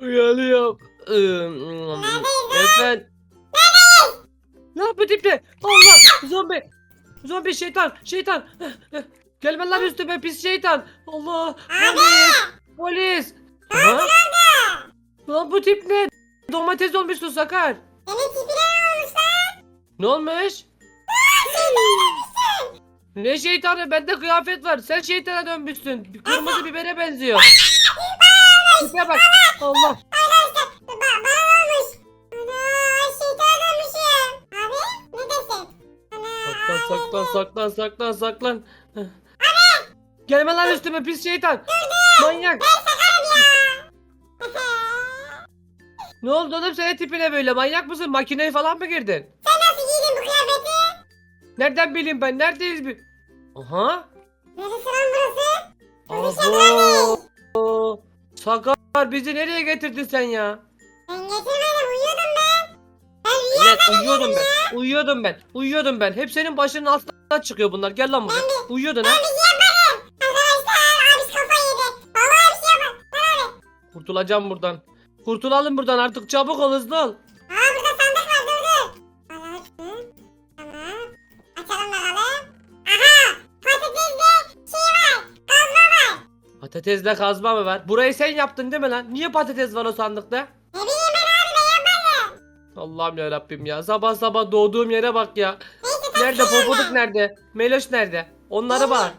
uyanıyorum. Ee, Efendim. Ne yapıyor tipte? Allah zombi. Zombi şeytan şeytan. Gelme lan üstüme pis şeytan. Allah. Polis. Polis. Aha. Lan bu tip ne? Domates olmuşsun Sakar. Senin ne? Ne olmuş? Ne şeytanı? Bende kıyafet var. Sen şeytana dönmüşsün. Kırmızı bibere benziyor. Tipe bak. Allah. Abi Saklan saklan saklan saklan saklan. Gelme lan üstüme pis şeytan. Manyak. Ne oldu oğlum senin tipine böyle? Manyak mısın? Makineye falan mı girdin? Nereden bileyim ben? Neredeyiz bir? Aha. Neresi lan burası? Abo. Sakar bizi nereye getirdin sen ya? Ben getirmedim uyuyordum ben. Ben Evet uyuyordum ben. Uyuyordum ben. Uyuyordum ben. Hep senin başının altından çıkıyor bunlar. Gel lan buraya. Uyuyordun ha. Ben bir şey yapmadım. Arkadaşlar abi kafa yedi. Vallahi bir şey yapmadım. Kurtulacağım buradan. Kurtulalım buradan artık. Çabuk ol hızlı ol. Patatesle kazma mı var? Burayı sen yaptın değil mi lan? Niye patates var o sandıkta? Ne bileyim ben abi ben yapmadım. Allah'ım ya Rabbim ya. Sabah sabah doğduğum yere bak ya. Neyse. Nerede popoduk nerede? Meloş nerede? Onları var.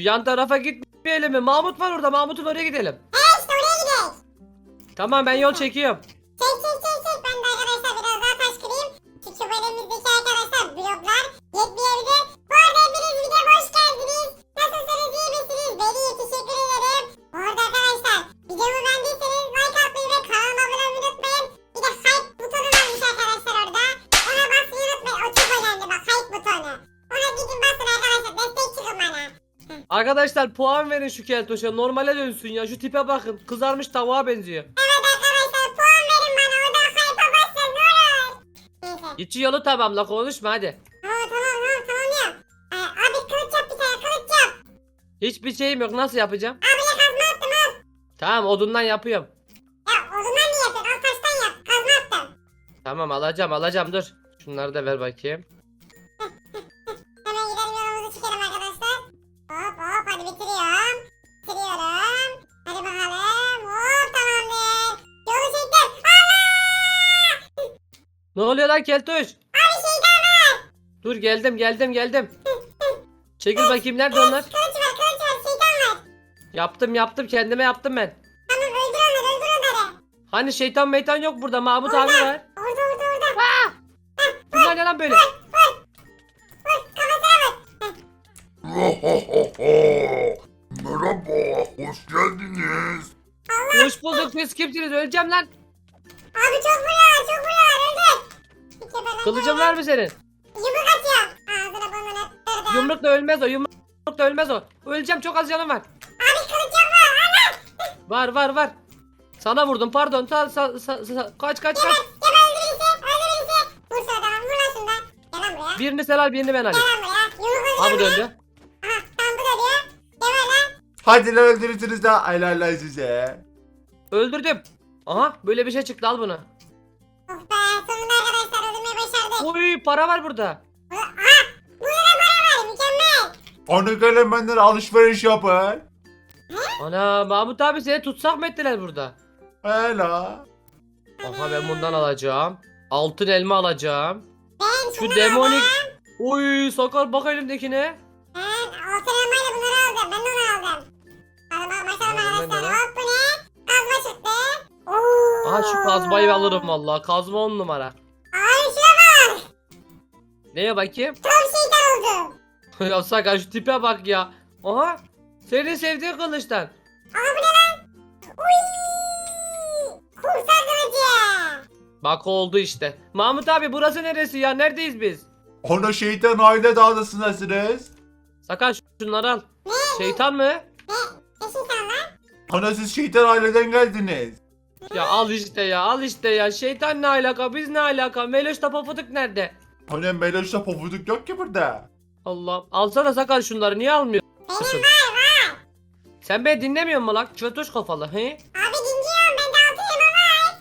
Şu yan tarafa gitmeyelim mi? Mahmut var orada. Mahmut'un oraya gidelim. He işte oraya gidelim. Tamam ben yol çekiyorum. Arkadaşlar puan verin şu keltoşa. Normale dönsün ya. Şu tipe bakın. Kızarmış tavuğa benziyor. Evet arkadaşlar puan verin bana. O da hype'a basın ne olur. Neyse. İçi yolu tamamla konuşma hadi. Tamam tamam tamam tamam ya. Ee, abi kılıç yap bir tane kılıç yap. Hiçbir şeyim yok. Nasıl yapacağım? Abi ya kazma attım al. Tamam odundan yapıyorum. Ya odundan mı yapıyorsun? Al taştan yap. Kazma attım. Tamam alacağım alacağım dur. Şunları da ver bakayım. Oluyor lan keltoş? Abi şeytan var. Dur geldim geldim geldim. Çekil bakayım nerede onlar? Kılıç var kılıç var şeytan var. Yaptım yaptım kendime yaptım ben. Tamam öldür onları öldür onları. Hani şeytan meytan yok burada Mahmut abi var. Orada orada orada. Bunlar ne lan böyle? Vur kafasına vur. Merhaba, hoş geldiniz. Hoş bulduk siz kimsiniz öleceğim lan. Abi çok vuruyor çok vuruyor Kılıcın var mı senin? Yumruk atıyor. Ağzına burnuna. Yumrukla ölmez o yumrukla ölmez o. Öleceğim çok az canım var. Abi kılıç yok mu? Ana. Var var var. Sana vurdum pardon. Sa, sa, sa- sa- kaç kaç kaç. Gel öldür birisi. Öldür birisi. Vur şu adamı. Vur lan şundan. Gel lan buraya. Birini sen al birini ben Gel alayım. lan buraya. Yumruk Ha bu döndü. Aha bu. Gel lan. Hadi lan öldürürsünüz de helal lan size. Öldürdüm. Aha böyle bir şey çıktı al bunu. Oy para var burada. Da para var. Mükemmel. Onu gelin benden alışveriş yapın. Ana Mahmut abi seni tutsak mı ettiler burada? Hela. Aha ben bundan alacağım. Altın elma alacağım. Ben Şu demonik. Oy sakar bak elimdekine. Ben altın elmayla bunları aldım. Ben de onu aldım. Hadi bak bakalım Aldım ben de arkadaşlar. Hop bu ne? Kazma çıktı. Oo. Aha şu kazmayı alırım vallahi. Kazma on numara. Neye bakayım? Tam şeytan oldum. ya sakar şu tipe bak ya. Aha. Senin sevdiğin kılıçtan. Aa bu ne lan? Uy. Kumsal kılıcı. Bak oldu işte. Mahmut abi burası neresi ya? Neredeyiz biz? Ana şeytan aile dağdasındasınız. Sakar şunları al. Şeytan mı? Ne? Ne şeytan lan? Ana siz şeytan aileden geldiniz. Ya al işte ya al işte ya. Şeytan ne alaka? Biz ne alaka? Meloş Tapafıtık nerede? Ana Meloş'ta pofuduk yok ki burada. Allah. Alsana Sakar şunları. Niye almıyorsun? Benim var var. Sen beni dinlemiyor musun lan? Çötoş kafalı. He? Abi dinliyorum ben de altı elma var.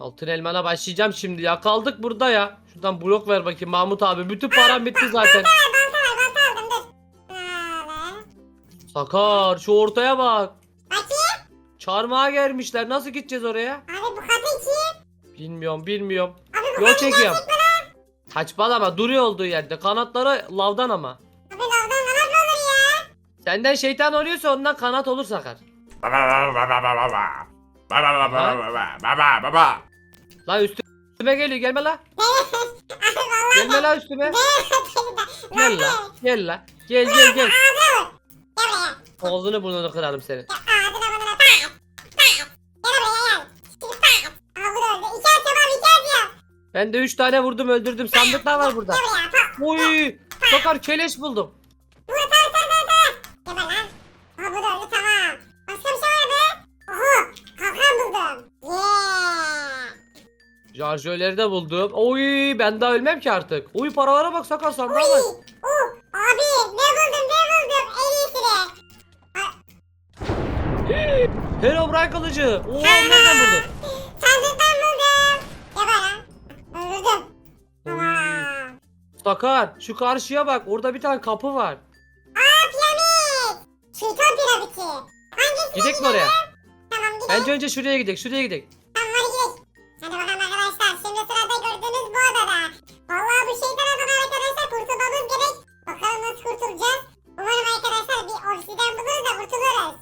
Altın elmana başlayacağım şimdi ya. Kaldık burada ya. Şuradan blok ver bakayım Mahmut abi. Bütün param bitti zaten. Böyle. Sakar şu ortaya bak. Bakayım. Çarmıha gelmişler. Nasıl gideceğiz oraya? Abi bu katı kim? Bilmiyorum bilmiyorum. Abi bu Yol katı çekiyorum. gerçek mi lan? Saçmalama duruyor olduğu yerde. Kanatları lavdan ama. Abi lavdan kanat mı olur ya? Senden şeytan oluyorsa ondan kanat olur Sakar. Baba baba baba baba. Baba baba baba baba baba. La üstüme geliyor gelme la. Gelme la üstüme. Gel la. Gel la. Gel gel gel. Ağzını burnunu kırarım ağzına burnuna pat. Pat. Gel buraya gel. Şimdi pat. Aa bu da öldü. İki atıyorum abi iki atıyorum. Ben de 3 tane vurdum öldürdüm. Sandıklar var burada. Oy. Sakar keleş buldum. Vur lan. Aa bu da öldü tamam. Başka bir şey var mı? Oho. Kalkan buldum. Yeah. Şarjörleri de buldum. Oy ben daha ölmem ki artık. Oy paralara bak Sakar sandığa Uy. bak. Uh. Abi ne buldum ne buldum. En iyisini. Herobrine kılıcı. Oo nereden buldun? Sakar şu karşıya bak. Orada bir tane kapı var. Aa piramit. Şeytan piramidi. Hangisine Gidek mi oraya? Tamam gidelim. Bence önce şuraya gidelim. Şuraya gidelim. Tamam hadi gidelim. Hadi bakalım arkadaşlar. Şimdi sırada gördüğünüz bu odada. Vallahi bu şeytan odadan arkadaşlar kurtulmamız gerek. Bakalım nasıl kurtulacağız. Umarım arkadaşlar bir obsiden buluruz da kurtuluruz.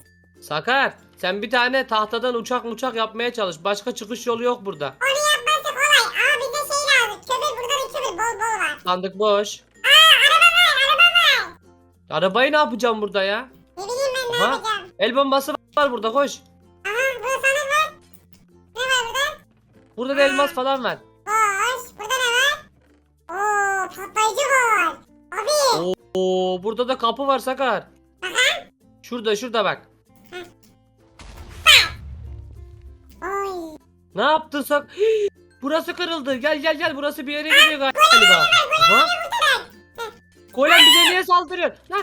Sakar sen bir tane tahtadan uçak uçak yapmaya çalış. Başka çıkış yolu yok burada. Onu yapması kolay. Aa bir de şey lazım. Kömür burada da kömür bol bol var. Sandık boş. Aa araba var araba var. Arabayı ne yapacağım burada ya? Ne bileyim ben ne Aha. yapacağım. El bombası var burada koş. Aha burada sandık var. Ne var burada? Burada da elmas falan var. Boş. Burada ne var? Oo patlayıcı var. Abi. Oo burada da kapı var Sakar. Şurada şurada bak. Oy. Ne yaptın Sak? Hii, burası kırıldı. Gel gel gel burası bir yere gidiyor galiba. Aha. Golem bize niye saldırıyor? Lan.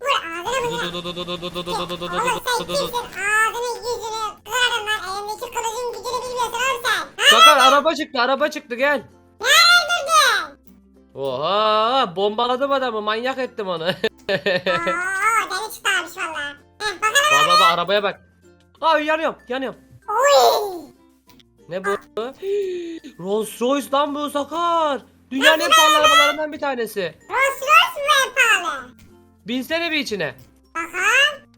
Vur ağzına vur. Oğlum sen kimsin? Ağzını yüzünü kırarım lan. Elimdeki kılıcın gücünü bilmiyorsun oğlum sen. Ha? Sakar araba çıktı araba çıktı gel. Oha bombaladım adamı manyak ettim onu. Oo deli abiş valla. Baba baba arabaya bak. Ay yanıyorum yanıyorum. Oy. Ne bu? Rolls Royce lan bu Sakar. Dünyanın en pahalı arabalarından bir tanesi. Rolls Royce mu en pahalı? Binsene bir içine. Bakalım.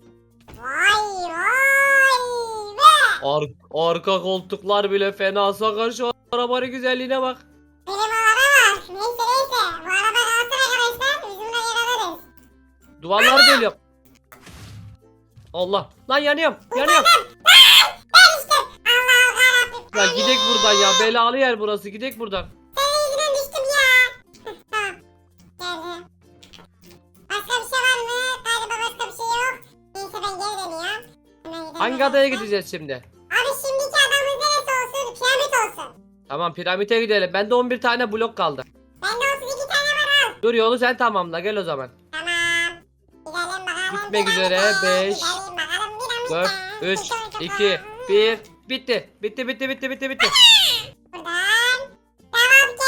Vay vay be. Ar- arka koltuklar bile fena Sakar şu arabanın güzelliğine bak. Benim araba var. Neyse neyse. Bu araba kalsın arkadaşlar. Biz bununla yer alırız. Duvarları deliyor. Allah. Lan yanıyorum. Yanıyorum. Ya gidek buradan ya. Belalı yer burası. Gidek buradan. Senin yüzünden düştüm ya. Tamam. Başka bir şey var mı? Galiba başka bir şey yok. Neyse ben geri dönüyorum. Hemen gidelim Hangi adaya gideceğiz şimdi? Abi şimdiki adamız neresi olsun? Piramit olsun. Tamam piramite gidelim. Bende 11 tane blok kaldı. Bende 32 tane var al. Dur yolu sen tamamla gel o zaman. Tamam. Gidelim bakalım. Bitmek piramide. üzere. Beş, Gidelim bakalım piramide. 4, 3, Sıkı 2, kafa. 1. Bitti. Bitti bitti bitti bitti bitti. Buradan. Devam ki.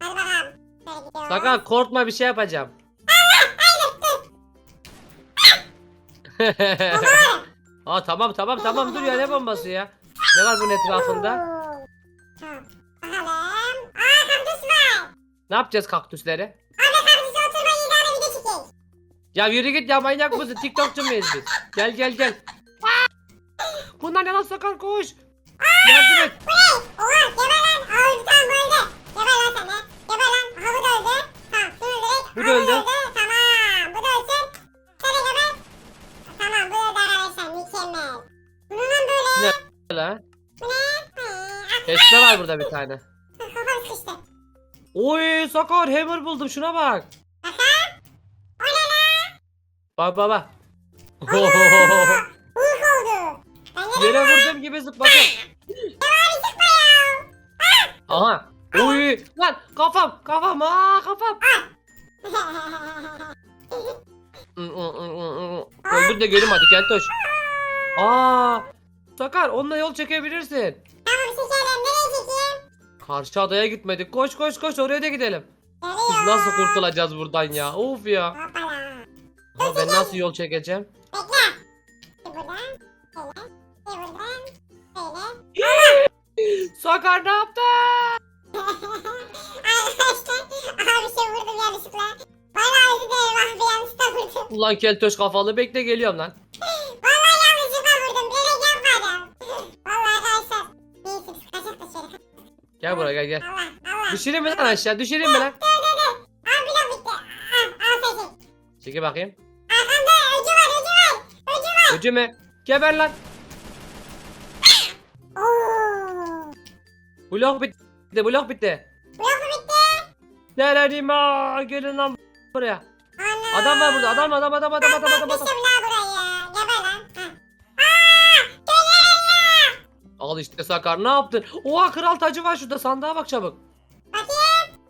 Hadi bakalım. Şöyle gidiyorum. Sakar korkma bir şey yapacağım. Aa tamam tamam tamam dur ya ne bombası ya. Ne var bunun etrafında? Tamam. Bakalım. Aa kaktüs var. Ne yapacağız kaktüsleri? Abi kaktüse oturma iyi tane video çekeyim. Ya yürü git ya manyak mısın? TikTokçu muyuz biz? Gel gel gel. Bunlar ne lan sakar koş. Yardım et. Oha geber lan. Aa öldü tamam bu öldü. Geber lan sen de. Geber lan. Aha bu da öldü. Tamam şunu öldürek. Bu Aha, da öldü. Tamam. Bu da ölsün. Sen de geber. Tamam bu öldü arkadaşlar. Mükemmel. Bunun lan böyle. Ne lan? Esme var burada bir tane. Kafam sıkıştı. Oy Sakar hammer buldum şuna bak. O ne lan? Bak baba. Uyku oldu. Yere vurdum gibi zıpladım. Aha. Oy lan kafam kafam aa kafam. Öldür de göreyim hadi keltoş. Aa. Sakar onunla yol çekebilirsin. Tamam çekelim. Nereye çekeyim? Karşı adaya gitmedik. Koş koş koş oraya da gidelim. Biz nasıl kurtulacağız buradan ya? Of ya. Hoppala. Ama ben nasıl yol çekeceğim? Bekle. Buradan. Böyle. Bir buradan. Böyle. Sakar ne yaptı? Arkadaşlar. Aha bir şey vurdum yanlışlıkla. Bana özür dilerim. Ah bir yanlışlıkla vurdum. Ulan keltoş kafalı bekle geliyorum lan. Vallahi yanlışlıkla vurdum. Bilerek yapmadım. Vallahi arkadaşlar. Neyse biz kaçak da şöyle. Gel buraya gel gel. Allah Allah. Düşüreyim mi lan aşağı? Düşüreyim mi lan? Dur dur dur. Al blok bitti. Al al sen çek. Çekil bakayım. Arkamda öcü var öcü var. Öcü var. Öcü mü? Geber lan. Blok bitti. Blok bitti. Blok bitti. Neredeyim ha? Gelin lan buraya. Ana. Adam var burada. Adam adam adam adam adam adam. adam. Atmışım la burayı. Geber lan. Gelirim ya. Al işte Sakar ne yaptın? Oha kral tacı var şurada sandığa bak çabuk. Bakayım.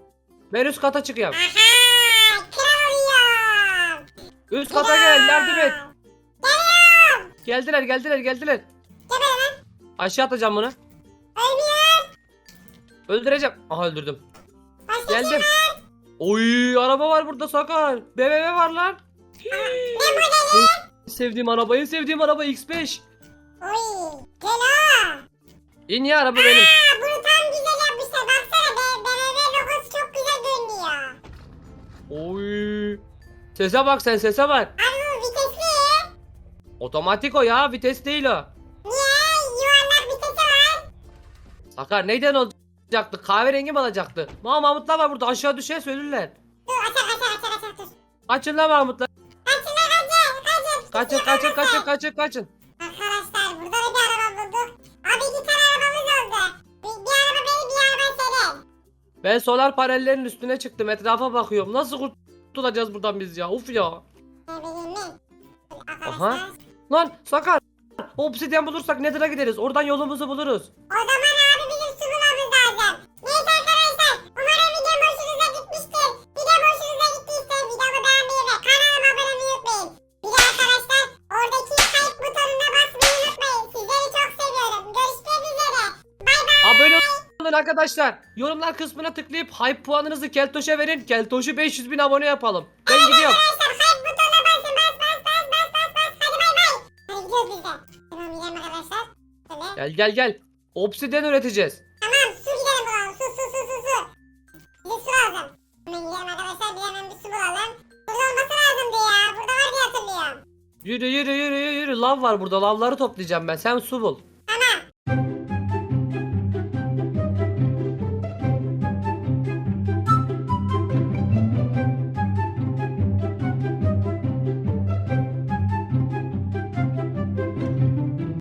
Ben üst kata çıkıyorum. Aha. Kral oluyor. Üst kata gel yardım et. Geliyorum. Geldiler geldiler geldiler. Geber lan. Aşağı atacağım bunu. Ölmüyor. Öldüreceğim. Aha öldürdüm. Geldim. Oy araba var burada Sakar. BMW var lan. Sevdiğim araba en sevdiğim araba X5. Oy. Gel ha. İn ya araba benim. Aa, bunu tam güzel yapmışlar. Baksana be, BMW logosu çok güzel görünüyor. Oy. Sese bak sen sese bak. Abi bu vitesli. Otomatik o ya vites değil o. Niye? Yuvarlak vitesi var. Sakar neyden olacaktı? Kahverengi mi alacaktı? Ma Mahmutlar var burada aşağı düşer ölürler. Dur açak açak açak açak dur. Kaçın lan Mahmutlar. Kaçın lan kaçın. Kaçın. Kaçın kaçın kaçın kaçın kaçın. Arkadaşlar burada da bir araba bulduk. Abi iki tane arabamız oldu. Bir, bir araba benim bir araba senin. Ben solar panellerin üstüne çıktım etrafa bakıyorum. Nasıl kurtulacağız buradan biz ya? Uf ya. Ne bileyim mi? Aha. Lan Sakar. Obsidyen bulursak Nether'a gideriz. Oradan yolumuzu buluruz. O zaman arkadaşlar. Yorumlar kısmına tıklayıp hype puanınızı Keltoş'a verin. Keltoş'u 500 bin abone yapalım. Ben gidiyorum. Arkadaşlar like butonuna basın. Bas bas bas bas bas bas. Hadi bay bay. Hadi gidiyoruz biz de. Tamam gidelim arkadaşlar. Şöyle. Gel gel gel. Obsidyen üreteceğiz. Tamam su gidelim bulalım. Su su su su su. Bize su lazım. Hemen gidelim arkadaşlar. Bir hemen bir su bulalım. Burada olması lazımdı ya. Burada var diye hatırlıyorum. Yürü yürü yürü yürü. Lav var burada. Lavları toplayacağım ben. Sen su bul.